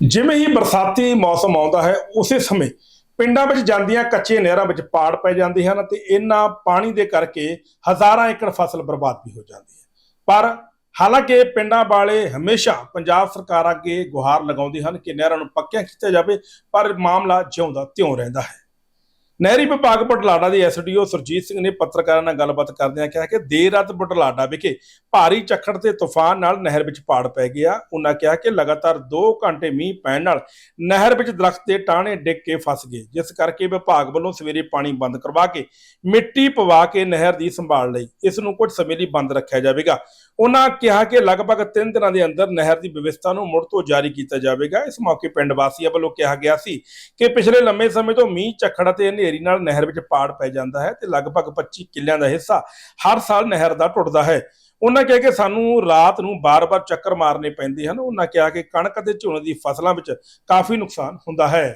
ਜਿਵੇਂ ਹੀ ਬਰਸਾਤੀ ਮੌਸਮ ਆਉਂਦਾ ਹੈ, ਉਸੇ ਸਮੇਂ ਪਿੰਡਾਂ ਵਿੱਚ ਜਾਂਦੀਆਂ ਕੱਚੇ ਨਹਿਰਾਂ ਵਿੱਚ ਪਾੜ ਪੈ ਜਾਂਦੇ ਹਨ ਤੇ ਇਹਨਾਂ ਪਾਣੀ ਦੇ ਕਰਕੇ ਹਜ਼ਾਰਾਂ ਏਕੜ ਫਸਲ ਬਰਬਾਦ ਵੀ ਹੋ ਜਾਂਦੀ ਹੈ। ਪਰ ਹਾਲਾਂਕਿ ਪਿੰਡਾਂ ਵਾਲੇ ਹਮੇਸ਼ਾ ਪੰਜਾਬ ਸਰਕਾਰ ਅੱਗੇ ਗੁਹਾਰ ਲਗਾਉਂਦੇ ਹਨ ਕਿ ਨਹਿਰਾਂ ਨੂੰ ਪੱਕਿਆਂ ਕੀਤਾ ਜਾਵੇ, ਪਰ ਮਾਮਲਾ ਜਿਉਂਦਾ ਤਿਉਂ ਰਹਿੰਦਾ ਹੈ। ਨਹਿਰੀ ਵਿਭਾਗ ਬਟਲਾਡਾ ਦੇ ਐਸਡੀਓ ਸੁਰਜੀਤ ਸਿੰਘ ਨੇ ਪੱਤਰਕਾਰਾਂ ਨਾਲ ਗੱਲਬਾਤ ਕਰਦਿਆਂ ਕਿਹਾ ਕਿ ਦੇਰ ਰਾਤ ਬਟਲਾਡਾ ਵਿਖੇ ਭਾਰੀ ਝੱਖੜ ਤੇ ਤੂਫਾਨ ਨਾਲ ਨਹਿਰ ਵਿੱਚ ਪਾੜ ਪੈ ਗਿਆ। ਉਹਨਾਂ ਕਿਹਾ ਕਿ ਲਗਾਤਾਰ 2 ਘੰਟੇ ਮੀਂਹ ਪੈਣ ਨਾਲ ਨਹਿਰ ਵਿੱਚ ਦਰਖਤ ਦੇ ਟਾਹਣੇ ਡਿੱਗ ਕੇ ਫਸ ਗਏ। ਜਿਸ ਕਰਕੇ ਵਿਭਾਗ ਵੱਲੋਂ ਸਵੇਰੇ ਪਾਣੀ ਬੰਦ ਕਰਵਾ ਕੇ ਮਿੱਟੀ ਪਵਾ ਕੇ ਨਹਿਰ ਦੀ ਸੰਭਾਲ ਲਈ ਇਸ ਨੂੰ ਕੁਝ ਸਮੇਂ ਲਈ ਬੰਦ ਰੱਖਿਆ ਜਾਵੇਗਾ। ਉਹਨਾਂ ਕਿਹਾ ਕਿ ਲਗਭਗ 3 ਦਿਨਾਂ ਦੇ ਅੰਦਰ ਨਹਿਰ ਦੀ ਵਿਵਸਥਾ ਨੂੰ ਮੁੜ ਤੋਂ ਜਾਰੀ ਕੀਤਾ ਜਾਵੇਗਾ। ਇਸ ਮੌਕੇ ਪਿੰਡ ਵਾਸੀਆਂ ਵੱਲੋਂ ਕਿਹਾ ਗਿਆ ਸੀ ਕਿ ਪਿਛਲੇ ਲੰਮੇ ਸਮੇਂ ਤੋਂ ਮੀਂਹ ਝੱਖੜ ਅਤੇ ਹਨੇਰੀ ਨਾਲ ਨਹਿਰ ਵਿੱਚ ਪਾੜ ਪੈ ਜਾਂਦਾ ਹੈ ਤੇ ਲਗਭਗ 25 ਕਿੱਲਿਆਂ ਦਾ ਹਿੱਸਾ ਹਰ ਸਾਲ ਨਹਿਰ ਦਾ ਟੁੱਟਦਾ ਹੈ। ਉਹਨਾਂ ਕਿਹਾ ਕਿ ਸਾਨੂੰ ਰਾਤ ਨੂੰ ਬਾਰ-ਬਾਰ ਚੱਕਰ ਮਾਰਨੇ ਪੈਂਦੇ ਹਨ। ਉਹਨਾਂ ਕਿਹਾ ਕਿ ਕਣਕ ਅਤੇ ਝੋਨੇ ਦੀ ਫਸਲਾਂ ਵਿੱਚ ਕਾਫੀ ਨੁਕਸਾਨ ਹੁੰਦਾ ਹੈ।